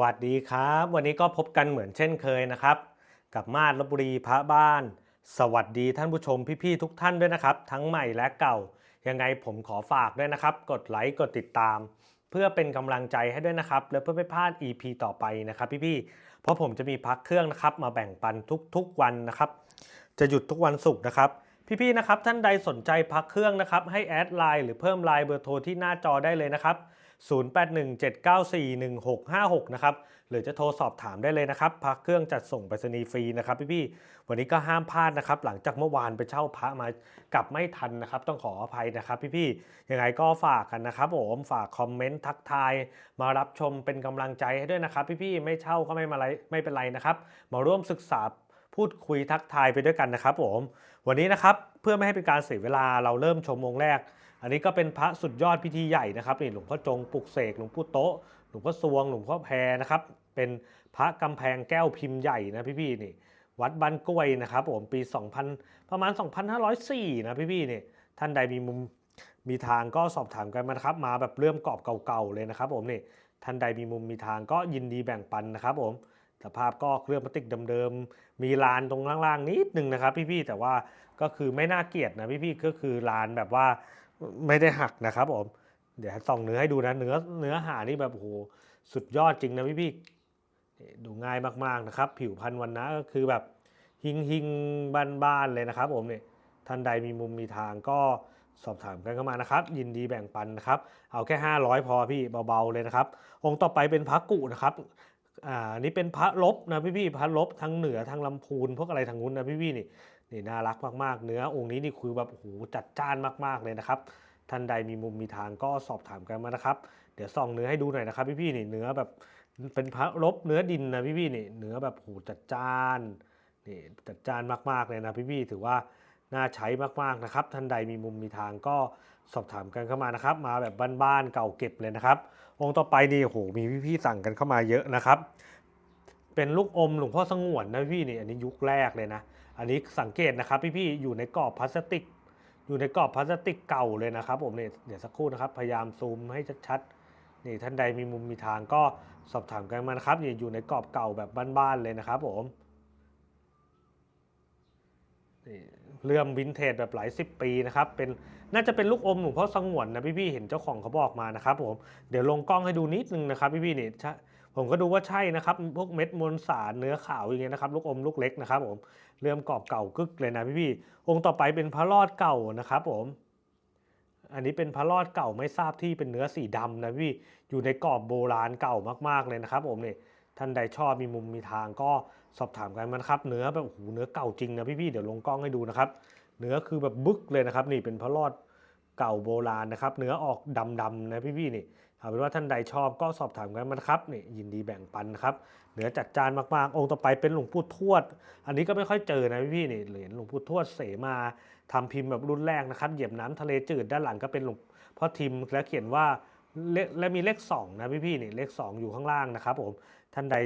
วัสดีครับ วันนี้ก็พบกันเหมือนเช่นเคยนะครับ กับมาดลบุรีพระบ้าน สวัสดีท่านผู้ชมพี่ๆทุกท่านด้วยนะครับ ทั้งใหม่และเก่า ยังไงผมขอฝากด้วยนะครับ กดไลค์กดติดตาม เพื่อเป็นกำลังใจให้ด้วยนะครับ และเพื่อไม่พลาด EP ต่อไปนะครับ พี่ๆเพราะผมจะมีพักเครื่องนะครับ มาแบ่งปันทุกๆวันนะครับ จะหยุดทุกวันศุกร์นะครับพี่ๆนะครับท่านใดสนใจพักเครื่องนะครับให้แอดไลน์หรือเพิ่มไลน์เบอร์โทรที่หน้าจอได้เลยนะครับ 0817941656 นะครับ หรือจะโทรสอบถามได้เลยนะครับพักเครื่องจัดส่งไปรษณีย์ฟรีนะครับพี่ๆ วันนี้ก็ห้ามพลาดนะครับ หลังจากเมื่อวานไปเช่าพระมากลับไม่ทันนะครับ ต้องขออภัยนะครับพี่ๆ ยังไงก็ฝากกันนะครับผมฝากคอมเมนต์ทักทาย มารับชมเป็นกำลังใจให้ด้วยนะครับ พี่ๆ ไม่เช่าก็ไม่มาไรไม่เป็นไรนะครับ มาร่วมศึกษาพูดคุยทักทายไปด้วยกันนะครับผม วันนี้นะครับเพื่อไม่ให้เป็นการเสียเวลาเราเริ่มชมองค์แรก อันนี้ก็เป็นพระสุดยอดพิธีใหญ่นะครับนี่หลวงพ่อจงปลุกเสกหลวงพ่อโต๊ะหลวงพ่อสวงหลวงพ่อแพรนะครับเป็นพระกำแพงแก้วพิมพ์ใหญ่นะพี่ๆนี่วัดบ้านกล้วยนะครับผมปี 2000 ประมาณ 2504 นะพี่ๆนี่ท่านใดมีมุมมีทางก็สอบถามกันมานะครับ มาแบบเริ่มกรอบเก่าๆเลยนะครับผมนี่ท่านใดมีมุมมีทางก็ยินดีแบ่งปันนะครับผมสภาพก็เครื่องพลาสติกเดิมๆ มีลานตรงล่างๆนิดนึงนะครับพี่ๆแต่ว่าก็คือไม่น่าเกลียดนะพี่ๆก็คือลานแบบว่า ไม่ได้หักนะครับผม เดี๋ยวส่องเนื้อให้ดูนะเนื้อเนื้อหานี่แบบโหสุดยอดจริงนะพี่พี่ดูง่ายมากๆนะครับ ผิวพันวันนะก็คือแบบหิงหิงบ้านๆเลยนะครับ ผมเนี่ยท่านใดมีมุมมีทางก็สอบถามกันเข้ามานะครับ ยินดีแบ่งปันนะครับ เอาแค่ 500 พอพี่เบาๆเลยนะครับ องค์ต่อไปเป็นพระกุนะครับอ่านี่เป็นพระลบนะพี่พี่พระลบทั้งเหนือทั้งลำพูนพวกอะไรทางนู้นนะพี่พี่นี่ นี่น่ารักมากๆ เนื้อองค์นี้นี่คือแบบโอ้โหจัดจ้านมากๆเลยนะครับ ท่านใดมีมุมมีทางก็สอบถามกันมานะครับ เดี๋ยวส่องเนื้อให้ดูหน่อยนะครับพี่ๆนี่เนื้อแบบเป็นพระลบเนื้อดินนะพี่ๆนี่เนื้อแบบโอ้โหจัดจ้านนี่จัดจ้านมากๆเลยนะพี่ๆถือว่าน่าใช้มากๆนะครับ ท่านใดมีมุมมีทางก็สอบถามกันเข้ามานะครับ มาแบบบ้านๆเก่าเก็บเลยนะครับ องค์ต่อไปนี่โอ้โหมีพี่ๆสั่งกันเข้ามาเยอะนะครับ เป็นลูกอมหลวงพ่อสงวนนะพี่นี่อันนี้ยุคแรกเลยนะ อันนี้สังเกตนะครับพี่ๆอยู่ในกรอบพลาสติก อยู่ในกรอบพลาสติกเก่าเลยนะครับผมเนี่ยเดี๋ยวสักครู่นะครับ พยายามซูมให้ชัดๆนี่ท่านใดมีมุมมีทางก็สอบถามกันมานะครับนี่อยู่ในกรอบเก่าแบบบ้านๆเลยนะครับผมนี่เลื่อมวินเทจแบบหลายสิบปีนะครับเป็นน่าจะเป็นลูกอมหลวงพ่อสงวนนะพี่ๆเห็นเจ้าของเขาบอกมานะครับผมเดี๋ยวลงกล้องให้ดูนิดนึงนะครับพี่ๆนี่ใช่ ผมก็ดูว่าใช่นะครับ พวกเม็ดมวลสารเนื้อขาวอย่างเงี้ยนะครับ ลูกอมลูกเล็กนะครับผม เริ่มกรอบเก่ากึกเลยนะพี่ๆองค์ต่อไปเป็นพระรอดเก่านะครับผม อันนี้เป็นพระรอดเก่าไม่ทราบที่เป็นเนื้อสีดำนะพี่ อยู่ในกรอบโบราณเก่ามากๆเลยนะครับผมเนี่ยท่านใดชอบมีมุมมีทางก็สอบถามกันมานะครับ เนื้อแบบโอ้โหเนื้อเก่าจริงนะพี่ๆเดี๋ยวลงกล้องให้ดูนะครับ เนื้อคือแบบบึกเลยนะครับ นี่เป็นพระรอดเก่าโบราณนะครับ เนื้อออกดำๆนะพี่ๆนี่ เอาเป็นว่าท่านใดชอบก็สอบถามกันมานครับนี่ยินดีแบ่งปันครับเหนือจัดจานมากๆ องค์ต่อไปเป็นหลวงปู่ทวด อันนี้ก็ไม่ค่อยเจอนะพี่นี่เหรียญหลวงปู่ทวดเสมาทำพิมพ์แบบรุ่นแรกนะครับเหยียบน้ำทะเลจืดด้านหลังก็เป็นหลวงพ่อทิมและเขียนว่าและมีเลขสองนะพี่ๆนี่เลขสองอยู่ข้างล่างนะครับผมท่านใด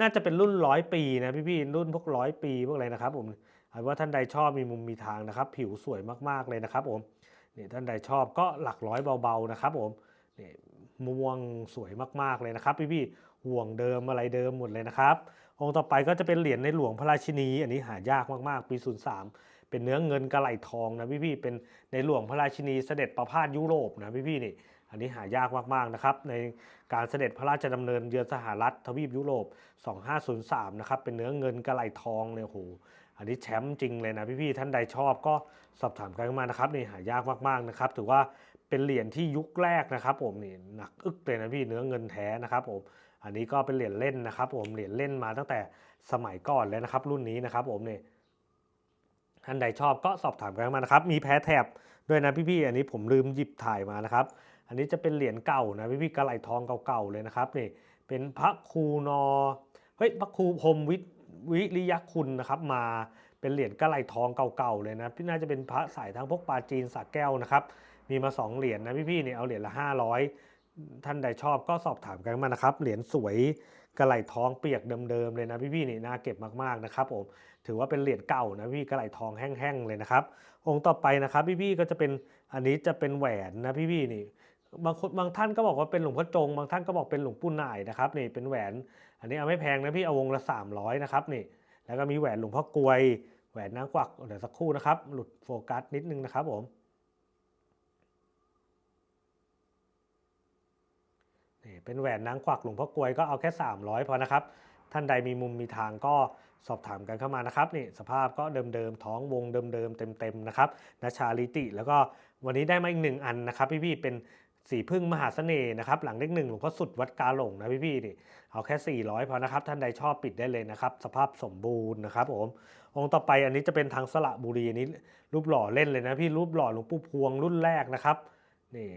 น่าจะเป็นรุ่นร้อยปีนะพี่ๆรุ่นพวกร้อยปีพวกอะไรนะครับผมเอาว่าท่านใดชอบมีมุมมีทางนะครับ ผิวสวยมากๆเลยนะครับผมนี่ท่านใดชอบก็หลักร้อยเบาๆนะครับผมนี่ ม่วงสวยมากๆเลยนะครับพี่ๆห่วงเดิมอะไรเดิมหมดเลยนะครับ องค์ต่อไปก็จะเป็นเหรียญในหลวงพระราชินี อันนี้หายากมากๆ ปี 03 เป็นเนื้อเงินกระไหลทองนะพี่ๆเป็นในหลวงพระราชินีเสด็จประพาสยุโรปนะพี่ๆนี่ อันนี้หายากมากๆนะครับ ในการเสด็จพระราชดำเนินเยือนสหรัฐทวีปยุโรป 2503 นะครับ เป็นเนื้อเงินกระไหลทองเนี่ยโหอันนี้แชมป์จริงเลยนะพี่ๆท่านใดชอบก็สอบถามกันมานะครับนี่หายากมากๆนะครับ ถือว่า เป็นเหรียญที่ยุคแรกนะครับผมนี่หนักอึกเลยนะพี่เนื้อเงินแท้นะครับผมอันนี้ก็เป็นเหรียญเล่นนะครับผมเหรียญเล่นมาตั้งแต่สมัยก่อนเลยนะครับ รุ่นนี้นะครับผมเนี่ยท่านใดชอบก็สอบถามกันมานะครับ มีแพ้แถบด้วยนะพี่ๆอันนี้ผมลืมหยิบถ่ายมานะครับ อันนี้จะเป็นเหรียญเก่านะพี่ๆกระไหลทองเก่าๆเลยนะครับนี่เป็นพระครูนอเฮ้ยพระครูพรมวิวิริยคุณนะครับมา เป็นเหรียญกระไหลทองเก่าๆเลยนะพี่น่าจะเป็นพระสายทางพวกปลาจีนสักแก้วนะครับมีมาสองเหรียญนะพี่ๆเนี่ยเอาเหรียญละห้าร้อยท่านใดชอบก็สอบถามกันมานะครับเหรียญสวยกระไหลทองเปียกเดิมๆเลยนะพี่ๆนี่น่าเก็บมากๆนะครับผมถือว่าเป็นเหรียญเก่านะพี่กระไหลทองแห้งๆเลยนะครับ องค์ต่อไปนะครับพี่ๆก็จะเป็นอันนี้จะเป็นแหวนนะพี่ๆนี่บางคนบางท่านก็บอกว่าเป็นหลวงพ่อจง บางท่านก็บอกเป็นหลวงปู่นายนะครับนี่เป็นแหวน อันนี้เอาไม่แพงนะพี่เอาวงละ 300นะครับนี่แล้วก็มีแหวนหลวงพ่อกลวย แหวนนางกวักเดี๋ยวสักครู่นะครับ หลุดโฟกัสนิดนึงนะครับผมนี่เป็นแหวนนางกวักหลวงพ่อกลวยก็เอาแค่ 300พอนะครับ ท่านใดมีมุมมีทางก็สอบถามกันเข้ามานะครับนี่สภาพก็เดิมๆท้องวงเดิมๆเต็มๆนะครับนาชาลิติ แล้วก็วันนี้ได้มาอีกหนึ่งอันนะครับ พี่ๆเป็น สีพึ่งมหาเสน่ห์นะครับหลังเลขหนึ่งหลวงพ่อสุดวัดกาหลงนะพี่ๆนี่เอาแค่ 400พอนะครับท่านใดชอบปิดได้เลยนะครับ สภาพสมบูรณ์นะครับผมองค์ต่อไปอันนี้จะเป็นทางสระบุรีอันนี้รูปหล่อเล่นเลยนะพี่รูปหล่อหลวงปู่พวงรุ่นแรกนะครับนี่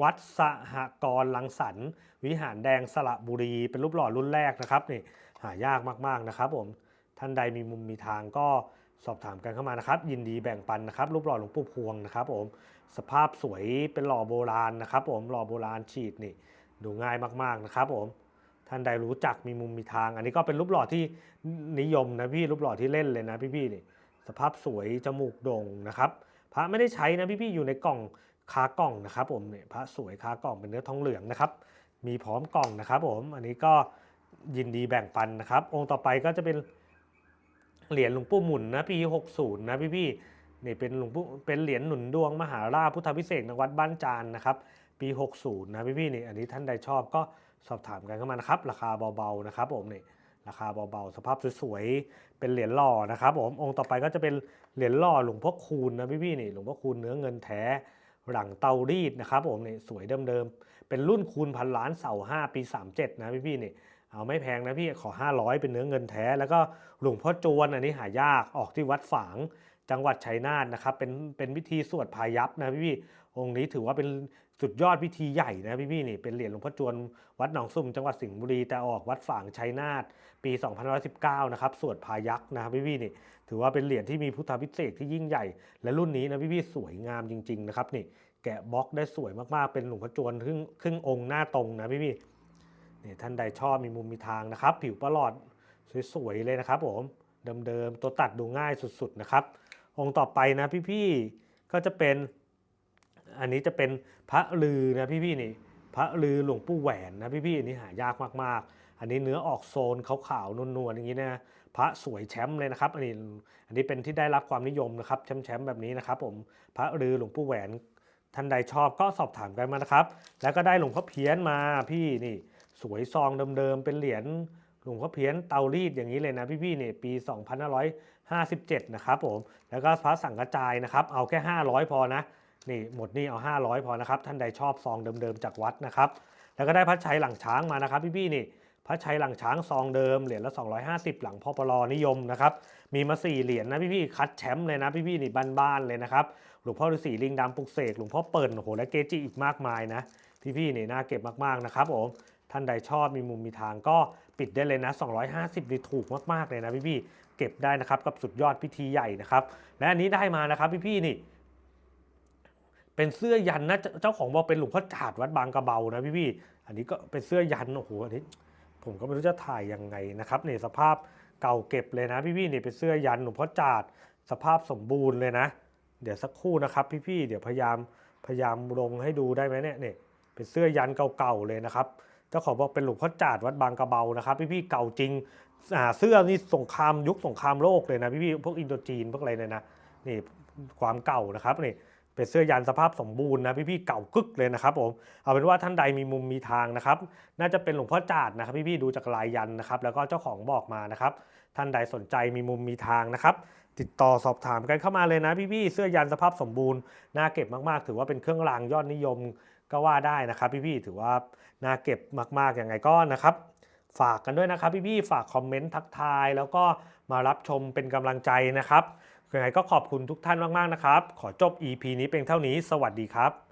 วัดสหกรลังสรรค์วิหารแดงสระบุรี เป็นรูปหล่อรุ่นแรกนะครับนี่หายากมากๆนะครับผมท่านใดมีมุมมีทางก็ สอบถามกันเข้ามานะครับ ยินดีแบ่งปันนะครับ รูปหล่อหลวงปู่พวงนะครับผมสภาพสวยเป็นหล่อโบราณนะครับ ผมหล่อโบราณฉีดนี่ดูง่ายมากๆนะครับ ผมท่านใดรู้จักมีมุมมีทาง อันนี้ก็เป็นรูปหล่อที่นิยมนะพี่รูปหล่อที่เล่นเลยนะพี่ๆนี่สภาพสวยจมูกโด่งนะครับ พระไม่ได้ใช้นะพี่ๆอยู่ในกล่องคากล่องนะครับ ผมเนี่ยพระสวยคากล่องเป็นเนื้อทองเหลืองนะครับ มีพร้อมกล่องนะครับ ผมอันนี้ก็ยินดีแบ่งปันนะครับ องค์ต่อไปก็จะเป็น เหรียญหลวงปู่หมุนนะปี 60 นะพี่พี่นี่เป็นหลวงปู่เป็นเหรียญหนุนดวงมหาราชพุทธพิเศษกณวัดบ้านจานนะครับปี 60 นะพี่พี่นี่อันนี้ท่านใดชอบก็สอบถามกันเข้ามานะครับ ราคาเบาๆนะครับผมนี่ราคาเบาๆ สภาพสวยๆ เป็นเหรียญหล่อนะครับผมองค์ต่อไปก็จะเป็นเหรียญหล่อหลวงพ่อคูณนะพี่พี่ๆนี่หลวงพ่อคูณเนื้อเงินแท้หลังเตารีดนะครับผมนี่สวยเดิมๆ เป็นรุ่นคูณพันล้านเสา5ปี 37 นะพี่พี่ๆนี่ เอาไม่แพงนะพี่ขอ 500 เป็นเนื้อเงินแท้ แล้วก็หลวงพ่อจวนอันนี้หายากออกที่วัดฝาง จังหวัดชัยนาทนะครับเป็นเป็นพิธีสวดพายัพนะพี่พี่องค์นี้ถือว่าเป็นสุดยอดพิธีใหญ่นะพี่พี่นี่เป็นเหรียญหลวงพ่อจวนวัดหนองสุ่มจังหวัดสิงห์บุรีแต่ออกวัดฝางชัยนาทปี 2519 นะครับสวดพายักนะครับพี่พี่นี่ถือว่าเป็นเหรียญที่มีพุทธพิเศษที่ยิ่งใหญ่ และรุ่นนี้นะพี่พี่สวยงามจริงๆนะครับนี่แกะบล็อกได้สวยมากๆเป็นหลวงพ่อจวนครึ่งครึ่งองค์หน้าตรงนะพี่พี่ นี่ท่านใดชอบมีมุมมีทางนะครับ ผิวประหลอดสวยๆเลยนะครับผมเดิมๆตัวตัดดูง่ายสุดๆนะครับ องค์ต่อไปนะพี่ๆก็จะเป็น อันนี้จะเป็นพระลือนะพี่ๆนี่ พระลือหลวงปู่แหวนนะพี่ๆอันนี้หายากมากๆ อันนี้เนื้อออกโซนขาวๆนวลๆอย่างนี้นะพระสวยแชมป์เลยนะครับ อันนี้อันนี้เป็นที่ได้รับความนิยมนะครับแชมป์แบบนี้นะครับ ผมพระลือหลวงปู่แหวนท่านใดชอบก็สอบถามกันมานะครับ แล้วก็ได้หลวงพ่อเพี้ยนมาพี่นี่ สวยซองเดิมๆ เป็นเหรียญหลวงพ่อเพี้ยนเตารีดอย่างนี้เลยนะพี่ๆเนี่ยปี 2557 นะครับผม แล้วก็พระสังกระจายนะครับ เอาแค่ 500 พอนะ นี่หมดนี่เอา 500 พอนะครับ ท่านใดชอบซองเดิมๆ จากวัดนะครับ แล้วก็ได้พระชัยหลังช้างมานะครับ พี่ๆนี่พระชัยหลังช้างซองเดิมเหรียญละ 250 หลังพอปลอนิยมนะครับมีมา 4 เหรียญนะพี่ๆคัดแชมป์เลยนะพี่ๆนี่บ้านๆเลยนะครับหลวงพ่อฤาษีลิงดำปลุกเสกหลวงพ่อเปิ่นโอ้โหและเกจิอีกมากมายนะพี่ๆนี่น่าเก็บมากๆนะครับผม ท่านใดชอบมีมุมมีทางก็ปิดได้เลยนะ 250นี่ถูกมากๆเลยนะพี่ๆเก็บได้นะครับกับสุดยอดพิธีใหญ่นะครับและอันนี้ได้มานะครับพี่ๆนี่ เป็นเสื้อยันนะเจ้าของบอกเป็นหลวงพ่อจาดวัดบางกระเบานะพี่ๆอันนี้ก็เป็นเสื้อยันโอ้โหอันนี้ผมก็ไม่รู้จะถ่ายยังไงนะครับเนี่ยสภาพเก่าเก็บเลยนะพี่ๆเนี่ยเป็นเสื้อยันหลวงพ่อจาดสภาพสมบูรณ์เลยนะ เดี๋ยวสักครู่นะครับ พี่ๆเดี๋ยวพยายามพยายามลงให้ดูได้ไหมเนี่ยเนี่ยเป็นเสื้อยันเก่าๆเลยนะครับ เจ้าของบอกเป็นหลวงพ่อจาดวัดบางกระเบานะครับ พี่ๆเก่าจริงเสื้อนี่สงครามยุคสงครามโลกเลยนะพี่ๆพวกอินโดจีนพวกอะไรเนี่ยนะนี่ความเก่านะครับนี่เป็นเสื้อยันสภาพสมบูรณ์นะพี่ๆเก่ากึกเลยนะครับผมเอาเป็นว่าท่านใดมีมุมมีทางนะครับ น่าจะเป็นหลวงพ่อจาดนะครับ พี่ๆดูจากลายยันนะครับ แล้วก็เจ้าของบอกมานะครับ ท่านใดสนใจมีมุมมีทางนะครับ ติดต่อสอบถามกันเข้ามาเลยนะพี่ๆเสื้อยันสภาพสมบูรณ์น่าเก็บมากๆ ถือว่าเป็นเครื่องรางยอดนิยม ก็ว่าได้นะครับพี่ๆถือว่าน่าเก็บมากๆอย่างไงก็นะครับ ฝากกันด้วยนะครับพี่ๆฝากคอมเมนต์ทักทาย แล้วก็มารับชมเป็นกำลังใจนะครับยังไงก็ขอบคุณทุกท่านมากๆนะครับ ขอจบ EP นี้เพียงเท่านี้ สวัสดีครับ